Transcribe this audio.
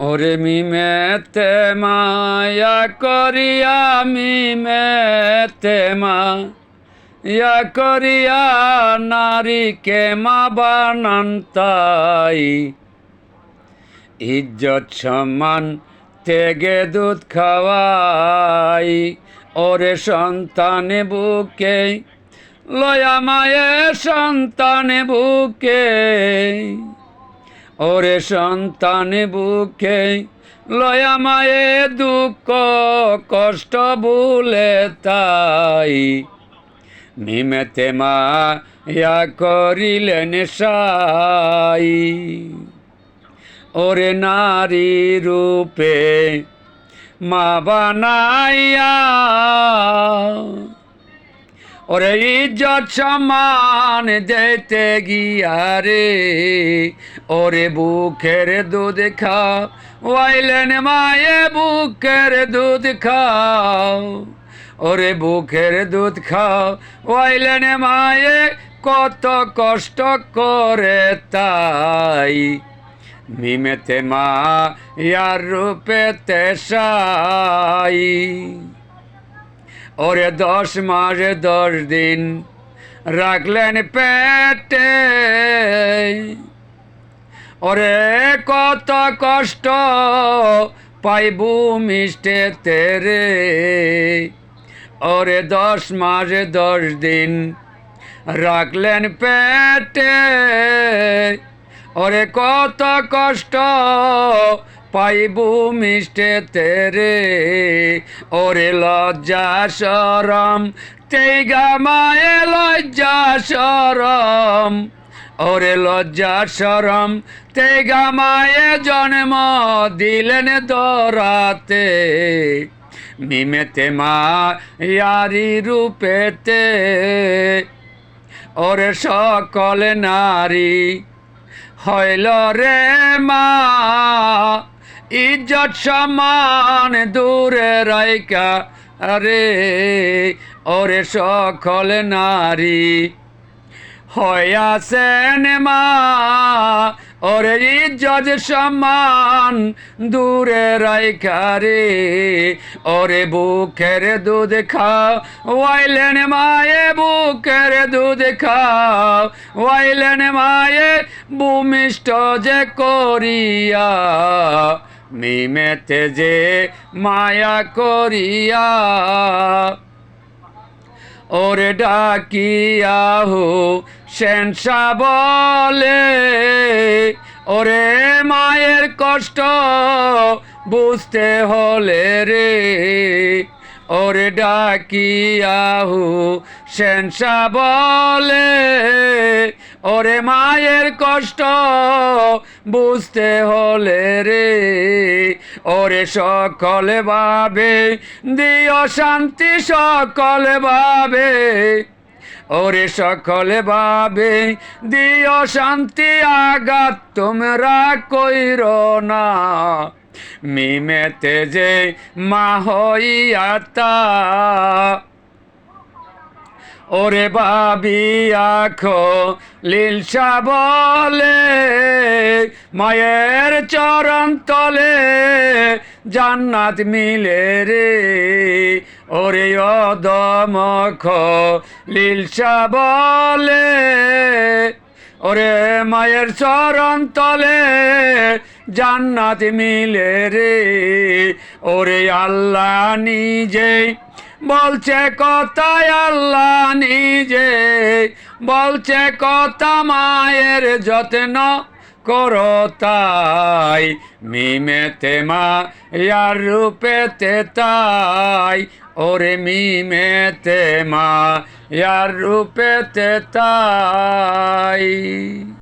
ওরে মিমেতে মায়া করিয়া মিমে মিমেতে মায়া করিয়া নারীকে মা বানান তাই। ইজ্জত সম্মান তেগে দুধ খাওয়াই। ওরে সন্তানে বুকে, লয়া মায়ে সন্তানে বুকে। ওরে সন্তান বুকে, লয়া মায়ে দুঃখ, কষ্ট ভুলে তাই। মিমেতে মা ইয়া করিলেন সাই। ওরে নারী রূপে মা বানাইয়া ওরে ইজ্জত সম্মান দিতে গিয়া রে। ওরে বুকের দুধ খাও, ওয়াইলেন মায়ে বুকের দুধ খাও। ওরে বুকের দুধ খাও, ওয়াইলেন মায়ে কত কষ্ট করে তাই। মিমেতে মা, ইয়ার রূপেতে সাই। ওরে দশ মাসে দশ দিন রাখলেন পেটে। ওরে কত কষ্ট পাইবু মিষ্টে তেরে। ওরে দশ মাসে দশ দিন রাখলেন পেটে। ওরে কত কষ্ট পাইবু মিষ্টে তেরে। ওরে লজ্জা সরম তেগা মায়ে লজ্জা সরম ওরে লজ্জা সরম তেগা মায়ে জন্ম দিলেন দরাতে। মিমেতে মা ইয়ারি রূপেতে, ওরে সকল নারী হইল রে মা। ইজ্জত সম্মান দূরে রাইকা আরে, ওরে সকল নারী। হয়াছেন মা, ওরে ইজ্জত সম্মান দূরে রাইকা রে। ওরে বুকের দুধ খাও, ওয়াইলেন মায়ে বুকের দুধ খাও, ওয়াইলেন মায়ে ভূমিষ্ঠ যে করিয়া। মিমেতে যে মায়া করিয়া ওরে ডাকিয়া হো সেনসা বলে, ওরে মায়ের কষ্ট বুঝতে হলে রে, ওরে ডাকিয়া হো সেনসা বলে ওরে মায়ের কষ্ট বুঝতে হলে রে। ওরে সকলে ভাবে, দিও শান্তি সকলে ভাবে। ওরে সকলে ভাবে, দিও শান্তি আঘাত তোমরা কইর না। মিমেতে যে মা হইয়াতা ওরে বাবি আখো লীলসা বলে মায়ের চরণ তলে, জান্নাত মিলে রে। ওরে অদমখ লীলসা বলে ওরে মায়ের চরণ তলে, জান্নাত মিলে রে। ওরে আল্লাহ নিজে বলছে কথায় আল্লাহ নিজে। বলছে কথা মায়ের যত্ন করো তাই। মিমেতে মা, ইয়ার রূপেতে তাই। ওরে মিমেতে মা, ইয়ার রূপেতে তাই।